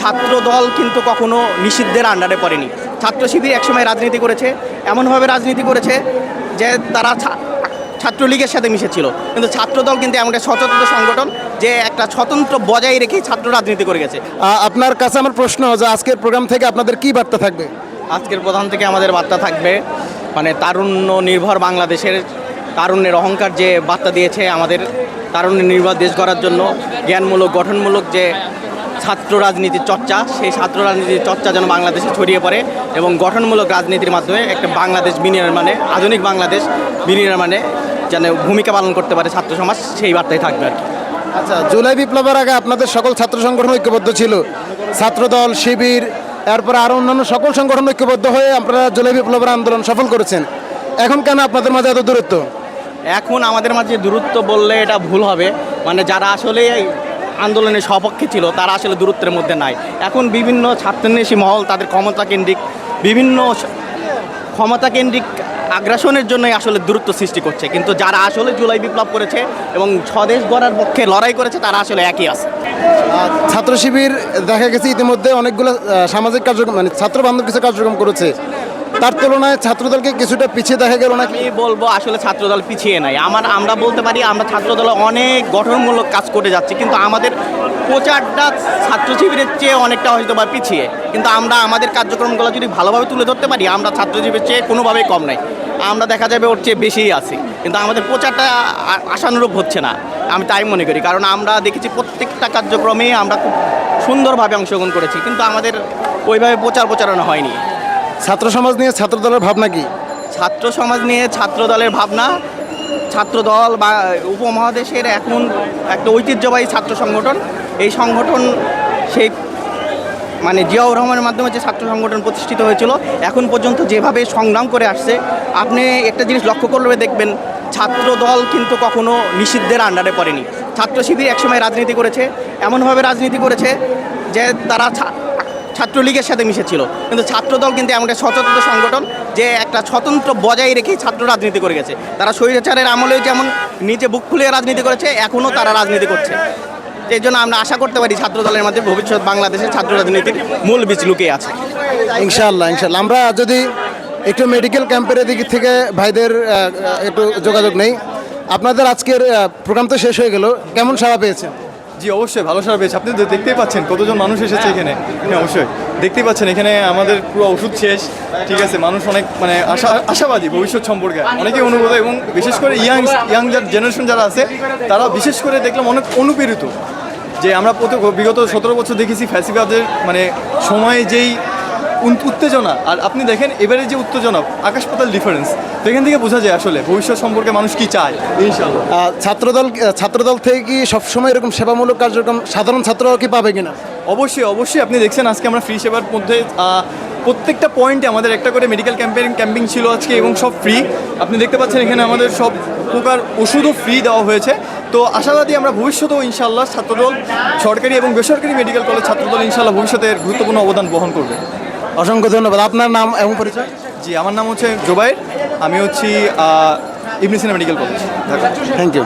ছাত্র দল কিন্তু কখনো নিষিদ্ধের আন্ডারে পড়েনি। ছাত্র শিবির একসময় রাজনীতি করেছে এমনভাবে রাজনীতি করেছে যে তারা ছাত্রলীগের সাথে মিশেছিল। কিন্তু ছাত্রদল কিন্তু এমন একটা স্বতন্ত্র সংগঠন যে একটা স্বতন্ত্র বজায় রেখেই ছাত্র রাজনীতি করে গেছে। আপনার কাছে আমার প্রশ্ন যে আজকের প্রোগ্রাম থেকে আপনাদের কি বার্তা থাকবে? আজকের প্রধান থেকে আমাদের বার্তা থাকবে মানে তারুণ্য নির্ভর বাংলাদেশের তারুণ্যের অহংকার যে বার্তা দিয়েছে আমাদের তারুণ্য নির্ভর দেশ গড়ার জন্য জ্ঞানমূলক গঠনমূলক যে ছাত্র রাজনীতির চর্চা সেই ছাত্র রাজনীতির চর্চা যেন বাংলাদেশে ছড়িয়ে পড়ে এবং গঠনমূলক রাজনীতির মাধ্যমে একটা বাংলাদেশ বিনির্মাণে আধুনিক বাংলাদেশ বিনির্মাণে যেন ভূমিকা পালন করতে পারে ছাত্র সমাজ সেই বার্তাই থাকবে আর কি। আচ্ছা জুলাই বিপ্লবের আগে আপনাদের সকল ছাত্র সংগঠন ঐক্যবদ্ধ ছিল। ছাত্রদল শিবির এরপরে আরও অন্যান্য সকল সংগঠন ঐক্যবদ্ধ হয়ে আপনারা জুলাই বিপ্লবের আন্দোলন সফল করেছেন। এখন কেন আপনাদের মাঝে এত দূরত্ব? এখন আমাদের মাঝে দূরত্ব বললে এটা ভুল হবে। মানে যারা আসলে আন্দোলনের সপক্ষে ছিল, তারা আসলে দূরত্বের মধ্যে নাই। এখন বিভিন্ন ছাত্রনেশী মহল তাদের ক্ষমতা কেন্দ্রিক বিভিন্ন ক্ষমতা কেন্দ্রিক আগ্রাসনের জন্যই আসলে দূরত্ব সৃষ্টি করছে। কিন্তু যারা আসলে জুলাই বিপ্লব করেছে এবং স্বদেশ গড়ার পক্ষে লড়াই করেছে, তারা আসলে একই আছে। ছাত্র শিবির দেখা গেছে ইতিমধ্যে অনেকগুলো সামাজিক কার্যক্রম মানে ছাত্র বান্ধব কিছু কার্যক্রম করেছে। তার তুলনায় ছাত্রদলকে কিছুটা পিছিয়ে দেখা গেল নাকি? আমি বলব আসলে ছাত্রদল পিছিয়ে নাই। আমার, আমরা বলতে পারি আমরা ছাত্রদল অনেক গঠনমূলক কাজ করে যাচ্ছি, কিন্তু আমাদের প্রচারটা ছাত্র শিবিরের চেয়ে অনেকটা হয়তো বা পিছিয়ে। কিন্তু আমরা আমাদের কার্যক্রমগুলো যদি ভালোভাবে তুলে ধরতে পারি, আমরা ছাত্র শিবিরের চেয়ে কোনোভাবেই কম নাই। আমরা দেখা যাবে ওর চেয়ে বেশিই আছি। কিন্তু আমাদের প্রচারটা আশানুরূপ হচ্ছে না। আমি তাই মনে করি। কারণ আমরা দেখেছি প্রত্যেকটা কার্যক্রমে আমরা খুব সুন্দরভাবে অংশগ্রহণ করেছি, কিন্তু আমাদের ওইভাবে প্রচার প্রচারণা হয়নি। ছাত্র সমাজ নিয়ে ছাত্রদলের ভাবনা কি? ছাত্র সমাজ নিয়ে ছাত্র দলের ভাবনা, ছাত্র দল বা উপমহাদেশের এখন একটা ঐতিহ্যবাহী ছাত্র সংগঠন। এই সংগঠন সেই মানে জিয়াউর রহমানের মাধ্যমে যে ছাত্র সংগঠন প্রতিষ্ঠিত হয়েছিল, এখন পর্যন্ত যেভাবে সংগ্রাম করে আসছে, আপনি একটা জিনিস লক্ষ্য করলে দেখবেন, ছাত্র দল কিন্তু কখনো নিষিদ্ধের আন্ডারে পড়েনি। ছাত্র শিবির একসময় রাজনীতি করেছে, এমনভাবে রাজনীতি করেছে যে তারা ছাত্রলীগের সাথে মিশেছিল। কিন্তু ছাত্রদল কিন্তু এমন একটা স্বতন্ত্র সংগঠন যে একটা স্বতন্ত্র বজায় রেখেই ছাত্র রাজনীতি করে গেছে। তারা স্বৈরাচারের আমলেও যেমন নিজে বুক খুলে রাজনীতি করেছে, এখনও তারা রাজনীতি করছে। এই জন্য আমরা আশা করতে পারি ছাত্র দলের মধ্যে ভবিষ্যৎ বাংলাদেশের ছাত্র রাজনীতির মূল বীজ লুকিয়ে আছে। ইনশাআল্লাহ ইনশাআল্লাহ। আমরা যদি একটু মেডিকেল ক্যাম্পের দিক থেকে ভাইদের একটু যোগাযোগ নেই। আপনাদের আজকের প্রোগ্রাম তো শেষ হয়ে গেল। কেমন সাড়া পেয়েছেন? জি, অবশ্যই, ভালো সারা পেয়েছে। আপনি তো দেখতেই পাচ্ছেন, কতজন মানুষ এসেছে এখানে। হ্যাঁ অবশ্যই। দেখতেই পাচ্ছেন, এখানে আমাদের পুরো ওষুধ শেষ। ঠিক আছে, মানুষ অনেক মানে আশা, আশাবাদী ভবিষ্যৎ সম্পর্কে। অনেকে অনুভূত এবং বিশেষ করে ইয়াং ইয়াং জেনারেশন যারা আছে, তারা বিশেষ করে দেখলাম অনেক অনুপ্রেরিত। যে আমরা বিগত সতেরো বছর দেখেছি ফ্যাসিবাদের মানে সময়ে যেই উত্তেজনা। আর আপনি দেখেন এবারে যে উত্তেজনা আকাশ পাতাল ডিফারেন্স তো এখান থেকে বোঝা যায় আসলে ভবিষ্যৎ সম্পর্কে মানুষ কি চায়। ইনশাল্লাহ ছাত্রদল ছাত্রদল থেকে কি সবসময় এরকম সেবামূলক কার্যক্রম সাধারণ ছাত্ররা কি পাবে কিনা? অবশ্যই অবশ্যই। আপনি দেখছেন আজকে আমরা ফ্রি সেবার মধ্যে প্রত্যেকটা পয়েন্টে আমাদের একটা করে মেডিকেল ক্যাম্পেইন ক্যাম্পিং ছিল আজকে এবং সব ফ্রি আপনি দেখতে পাচ্ছেন এখানে আমাদের সব প্রকার ওষুধও ফ্রি দেওয়া হয়েছে। তো আশাবাদী আমরা ভবিষ্যতেও ইনশাল্লাহ ছাত্রদল সরকারি এবং বেসরকারি মেডিকেল কলেজ ছাত্রদল ইনশাল্লাহ ভবিষ্যতে গুরুত্বপূর্ণ অবদান বহন করবে। অসংখ্য ধন্যবাদ। আপনার নাম এবং পরিচয়? জি আমার নাম হচ্ছে জোবাইর আমি হচ্ছি Ibn Sina medical college Dhaka. Thank you